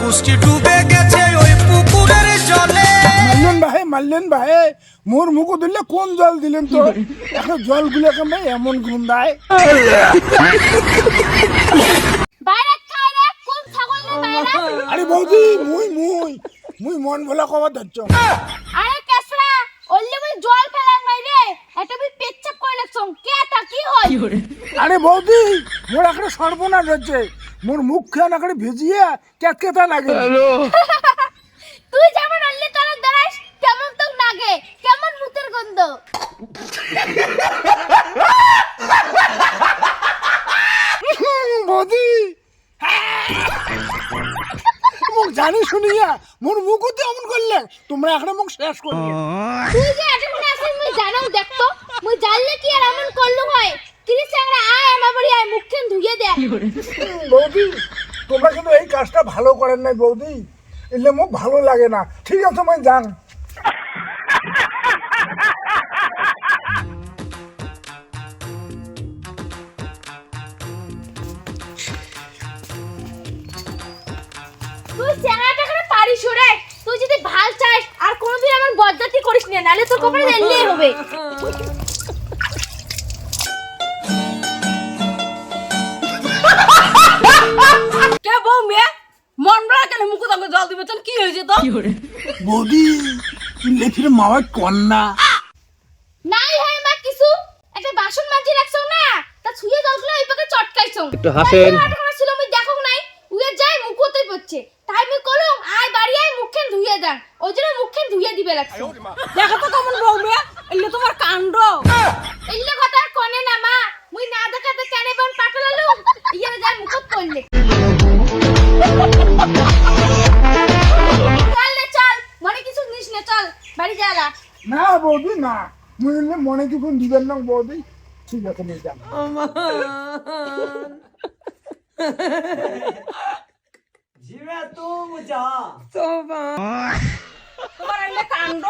গোষ্ঠী ডুবে গেছে ওই পুকুরের জলে। মারলেন ভাই মারলেন ভাই মোর মুখ দিলে কোন জল দিলেন তো? এখন জলগুলো কেমন এমন গন্ধায় আরে বৌদি মুই মুই মুই মন ভোলা কবার ধরছ। আরে কেসরা ওল্লে বলে জল ফেলার এটা পেচ্ছাপ কে তা কি হয় আরে বৌদি মোর একটা সর্বনাশ হচ্ছে। মোর মুখ খান একটা ভিজিয়ে কেতকেতা লাগে। হ্যালো। তুই যেমন ওল্লে তোর দাঁড়াস কেমন তো লাগে কেমন মুতের গন্ধ? বৌদি। মুখ জানি শুনিয়া মোর মুখ হতে এমন করলে তোমরা একটা মুখ শেষ করলে তুই যে এটা মনে আসিস মুই জানো দেখতো মুই জানলে কি আর এমন করলু হয়? তিরি চ্যাংরা আয় আমার বাড়ি আয় মুখখান ধুইয়ে দে। বৌদি, তোমরা কিন্তু এই কাজটা ভালো করেন নাই বৌদি। এলে মুখ ভালো লাগে না। ঠিক আছে মই যান। তুই রে তুই যদি ভালো চাস, আর কোনোদিন আমার বজ্জাতি করিস না নালে তোর কপালে এলেই হবে। তোমাকে জল দিবে কি হয়েছে তো বৌদি লেখির মামার কন্যা। নাই হয় মা কিছু। একটা বাসন মাজি রাখছো না তা ছুঁয়ে জলগুলো ওই পাকে চটকাইছো একটু হাসেন। ছিল মুই দেখো নাই উয়ে যায় মুখতেই পড়ছে। তাই মুই কলম আয় বাড়ি আয় মুখখান ধুইয়ে যান ওই জন্য মুখখান ধুইয়ে দিবে লাগছে দেখো তো কেমন বউ মেয়ে এলে তোমার কাণ্ড। না বৌদি না। মুই মনে কোন দিবেন না বৌদি। ঠিক আছে নিয়ে যান। তোমার এলে কাণ্ড।